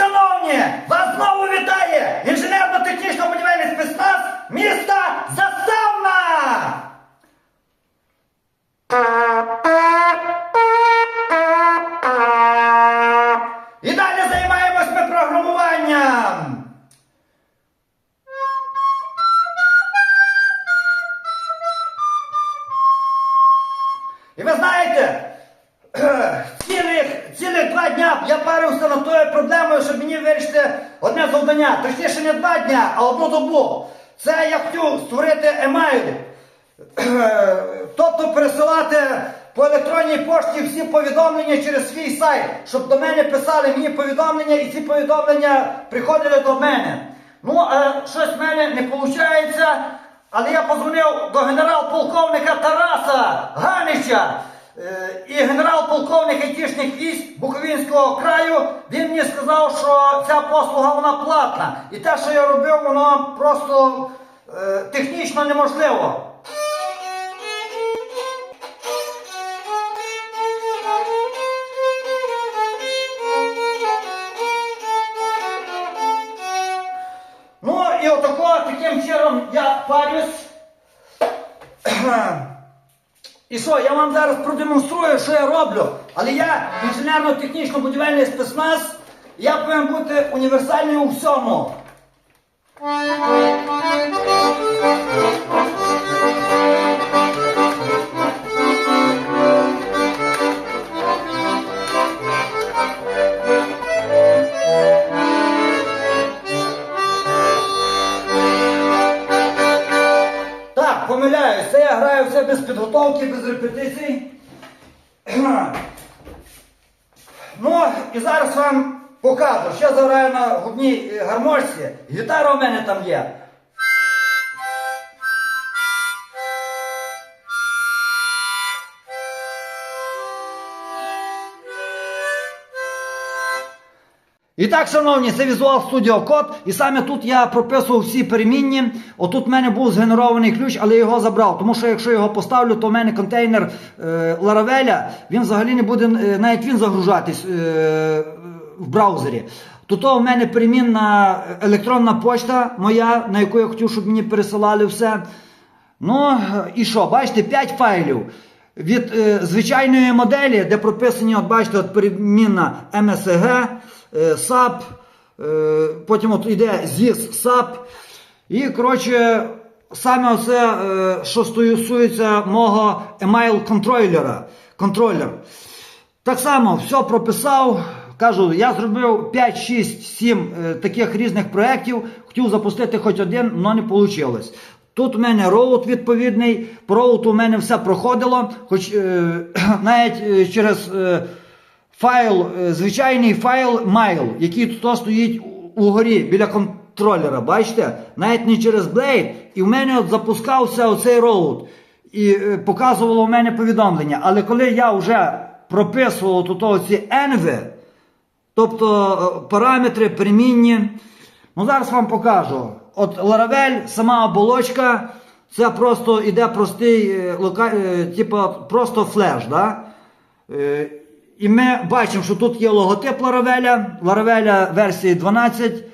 шановні, вас знову вітає інженерно-технічно-будівельний спецназ міста Заставна! І далі займаємось ми програмуванням. І ви знаєте, цілих, цілих два дня я парився над тою проблемою, щоб мені вирішити одне завдання. Точніше, не два дня, а одну добу. Це я хотів створити емейл. Тобто пересилати по електронній пошті всі повідомлення через свій сайт, щоб до мене писали мені повідомлення і ці повідомлення приходили до мене. Ну, е, щось в мене не виходить, але я позвонив до генерал-полковника Тараса Ганича і генерал-полковник айтішних військ Буковинського краю. Він мені сказав, що ця послуга вона платна. І те, що я робив, воно просто е, технічно неможливо. Ну і отако таким чином я парюсь. І що, я вам зараз продемонструю, що я роблю. Але я інженерно-технічно-будівельний спецназ, я повинен бути універсальний у всьому. Помиляюсь, це я граю все без підготовки, без репетицій. Ну, і зараз вам покажу, що я заграю на губній гармошці. Гітара у мене там є. І так, шановні, це Visual Studio Code. І саме тут я прописував всі перемінні. Отут в мене був згенерований ключ, але я його забрав. Тому що якщо його поставлю, то в мене контейнер е, він взагалі не буде, е, навіть він загружатись е, в браузері. Тут у мене перемінна електронна почта моя, на яку я хотів, щоб мені пересилали все. Ну і що, бачите, 5 файлів. Від е, звичайної моделі, де прописані, от бачите, от перемінна MSG, е, SAP, е, потім от іде ZIS SAP. І, коротше, саме оце, е, що стосується мого email контролера. контролер. Так само все прописав. Кажу, я зробив 5, 6, 7 е, таких різних проєктів, хотів запустити хоч один, але не вийшло. Тут у мене роут відповідний, по роуту у мене все проходило, хоч навіть через файл, е, звичайний файл mail, який тут стоїть угорі біля контролера. Бачите? Навіть не через Blade. І в мене от запускався оцей роут. І е, показувало в мене повідомлення. Але коли я вже прописував тут оці енви, тобто е, параметри перемінні. Ну зараз вам покажу. От Laravel, сама оболочка, це просто іде простий, е, просто флеш. Да? І ми бачимо, що тут є логотип Laravel, Laravel версії 12.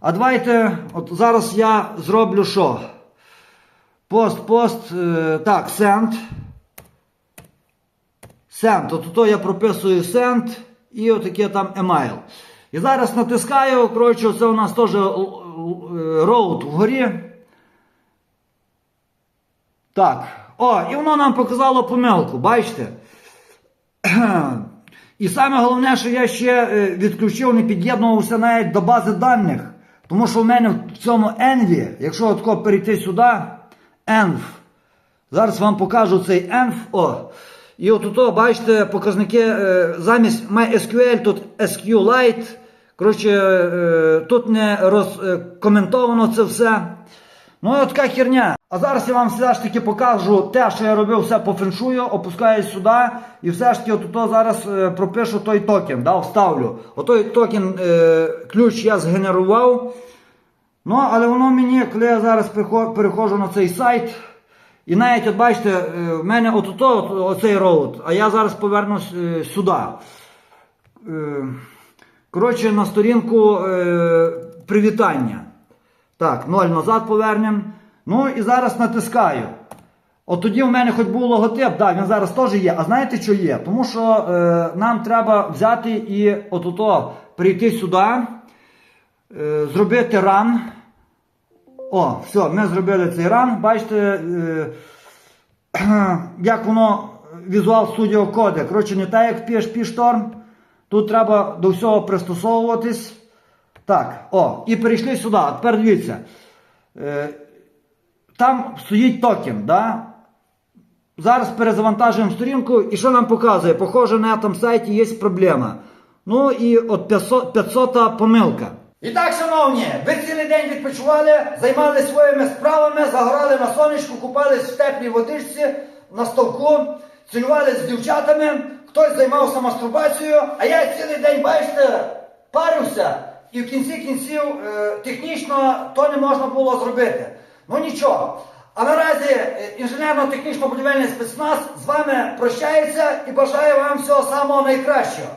А давайте, от зараз я зроблю що? Пост, пост, е, так, send. Send. От то я прописую send і отаке там email. І зараз натискаю, коротше, це у нас теж е, road вгорі. Так. О, і воно нам показало помилку, бачите? І саме головне, що я ще е, відключив, не під'єднувався навіть до бази даних. Тому що в мене в цьому Envy, якщо отко перейти сюди, Env. Зараз вам покажу цей Env. О. І от тут, бачите, показники е, замість MySQL тут SQLite. Коротше, е, тут не розкоментовано це все. Ну, от така херня. А зараз я вам все ж таки покажу те, що я робив все по феншую, опускаюсь сюди і все ж таки от зараз е, пропишу той токен, да, вставлю. Отой токен е, ключ я згенерував. Ну, але воно мені, коли я зараз переходжу на цей сайт, і навіть, от бачите, е, в мене от, от, оцей роут, а я зараз повернусь е, сюди. Е, Коротше, на сторінку е, привітання. Так, ноль назад повернемо. Ну і зараз натискаю. От тоді в мене хоч був логотип, да, він зараз теж є. А знаєте, що є? Тому що е, нам треба взяти і от прийти сюди, е, зробити ран. О, все, ми зробили цей ран. Бачите, е, як воно Visual Studio Code. Коротше, не так, як PHP Storm. Тут треба до всього пристосовуватись. Так, о, і перейшли сюди. А тепер дивіться. Е, там стоїть токен, да? Зараз перезавантажуємо сторінку і що нам показує? Похоже, на тому сайті є проблема. Ну і от 500, 500 помилка. І так, шановні, ви цілий день відпочивали, займалися своїми справами, загорали на сонечку, купались в теплій водичці, на ставку, цілювались з дівчатами, хтось займався мастурбацією, а я цілий день, бачите, парився. І в кінці кінців е, технічно то не можна було зробити. Ну нічого. А наразі е, інженерно-технічно-будівельний спецназ з вами прощається і бажає вам всього самого найкращого.